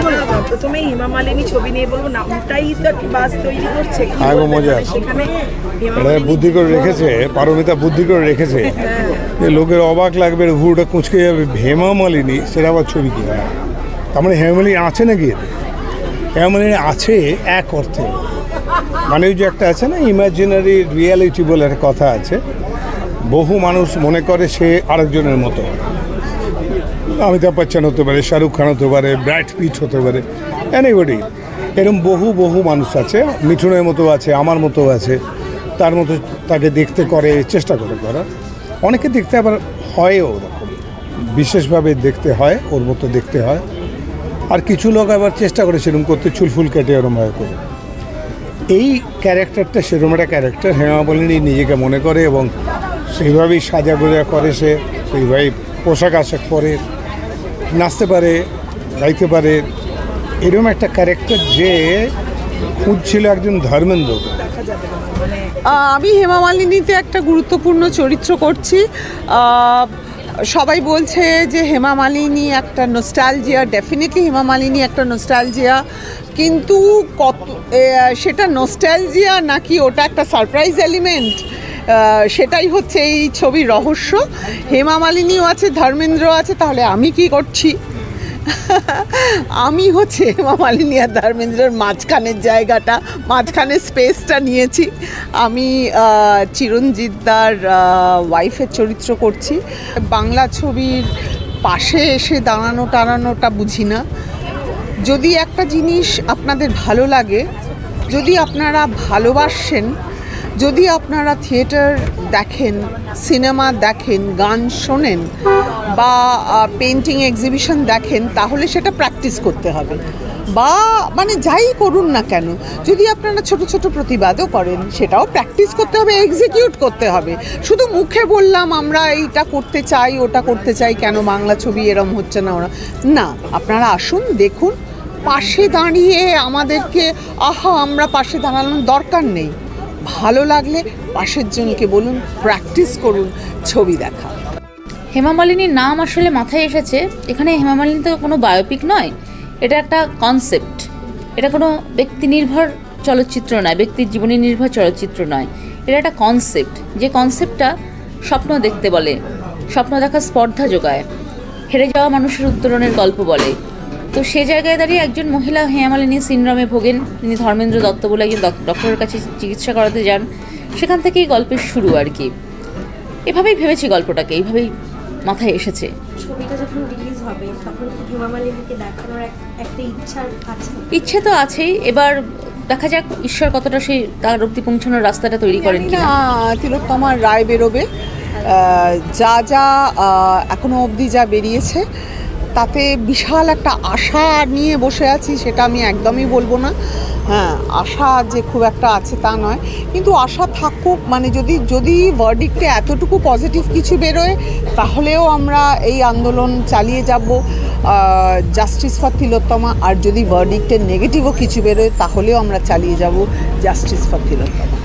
আমরা প্রথমে হেমা মালিনী ছবি নিয়ে বলব নামটাই তো একটি বাস তৈরি করছে। হ্যাঁ, গো, মজা। সেখানে বুদ্ধি করে রেখেছে পারমিতা বুদ্ধি করে রেখেছে। যে লোকের অবাক লাগবে হুড়টা কুঁচকে যাবে হেমা মালিনী সেটা আবার ছবি কি? হয়। তার মানে হেমালিনী আছে নাকি হেমালিনী আছে এক অর্থে। মানে ওই যে একটা আছে না ইমাজিনারি রিয়ালিটি বলে একটা কথা আছে। বহু মানুষ মনে করে সে আরেকজনের মতো। অমিতাভ বচ্চন হতে পারে, শাহরুখ খান হতে পারে ব্রাইট পিট হতে পারে এনিবডি এরকম বহু বহু মানুষ আছে, মিঠুনের মতো আছে, আমার মতো আছে, তার মতো তাকে দেখতে করে, চেষ্টা করে করার। অনেকে দেখতে আবার হয়ও ওরকম। বিশেষভাবে দেখতে হয়, ওর মতো দেখতে হয়। আর কিছু লোক আবার চেষ্টা করে সেরকম করতে চুলফুল কেটে ওরমভাবে করে। এই ক্যারেক্টারটা সেরকম একটা ক্যারেক্টার হেমা মালিনী নিজেকে মনে করে এবং সেইভাবেই সাজা গোজা করে সে, সেইভাবেই পোশাক আশাক পরে। নাচতে পারে, গাইতে পারে, এরকম একটা ক্যারেক্টার যে খুঁজছিল একজন ধর্মেন্দ্র। আমি হেমা মালিনীতে একটা গুরুত্বপূর্ণ চরিত্র করছি। সবাই বলছে যে হেমা মালিনী একটা নোস্টালজিয়া ডেফিনেটলি হেমা মালিনী একটা নোস্টালজিয়া কিন্তু কত সেটা নোস্টালজিয়া নাকি ওটা একটা সারপ্রাইজ এলিমেন্ট সেটাই হচ্ছে এই ছবির রহস্য। হেমা মালিনীও আছে ধর্মেন্দ্র আছে তাহলে আমি কি করছি? আমি হচ্ছে হেমা মালিনী আর ধর্মেন্দ্রের মাঝখানের জায়গাটা মাঝখানের স্পেসটা নিয়েছি। আমি আহ, চিরঞ্জিত দার ওয়াইফের চরিত্র করছি। বাংলা ছবির পাশে এসে দাঁড়ানো টানানোটা বুঝি না। যদি একটা জিনিস আপনাদের ভালো লাগে যদি আপনারা ভালোবাসেন যদি আপনারা থিয়েটার দেখেন, সিনেমা দেখেন, গান শোনেন, বা পেন্টিং এক্সিবিশন দেখেন, তাহলে সেটা প্র্যাকটিস করতে হবে। বা মানে যাই করুন না কেন, যদি আপনারা ছোট ছোট প্রতিবাদও করেন, সেটাও প্র্যাকটিস করতে হবে এক্সিকিউট করতে হবে। শুধু মুখে বললাম আমরা এইটা করতে চাই, ওটা করতে চাই, কেন বাংলা ছবি এরম হচ্ছে না ওরা। না, আপনারা আসুন, দেখুন, পাশে দাঁড়িয়ে আমাদেরকে, আহা, আমরা পাশে দাঁড়ানোর দরকার নেই। ভালো লাগলে পাশের জনকে বলুন প্র্যাকটিস করুন, ছবি দেখা। হেমা মালিনীর নাম আসলে মাথায় এসেছে। এখানে হেমা মালিনী তো কোনো বায়োপিক নয়, এটা একটা কনসেপ্ট এটা কোনো ব্যক্তি নির্ভর চলচ্চিত্র নয়, ব্যক্তির জীবনী নির্ভর চলচ্চিত্র নয়। এটা একটা কনসেপ্ট যে কনসেপ্টটা স্বপ্ন দেখতে বলে, স্বপ্ন দেখার স্পর্ধা যোগায়। হেরে যাওয়া মানুষের উত্তরণের গল্প বলে। তো সে জায়গায় দাঁড়িয়ে একজন মহিলা হেমালিনী সিনড্রোমে ভোগেন। তিনি ধর্মেন্দ্র দত্ত বলে একজন ডক্টরের কাছে চিকিৎসা করাতে যান। সেখান থেকেই গল্পের শুরু আর কি। এভাবেই ভেবেছি গল্পটাকে এইভাবেই মাথায় এসেছে। ছবিটা যখন রিলিজ হবে তখন কি দেখানোর একটা ইচ্ছা আছে? ইচ্ছে তো আছেই। এবার দেখা যাক ঈশ্বর কতটা সেই তার অব্দি পৌঁছানোর রাস্তাটা তৈরি করেন না তিলোত্তমার রায় বেরোবে। যা যা এখনও অবধি যা বেরিয়েছে তাতে বিশাল একটা আশা নিয়ে বসে আছি, সেটা আমি একদমই বলব না। হ্যাঁ আশা যে খুব একটা আছে তা নয়। কিন্তু আশা থাকুক মানে যদি যদি ভার্ডিক্টে এতটুকু পজিটিভ কিছু বেরোয়, তাহলেও আমরা এই আন্দোলন চালিয়ে যাব। জাস্টিস ফর তিলোত্তমা, আর যদি ভার্ডিক্টের নেগেটিভও কিছু বেরোয়, তাহলেও আমরা চালিয়ে যাব জাস্টিস ফর তিলোত্তমা।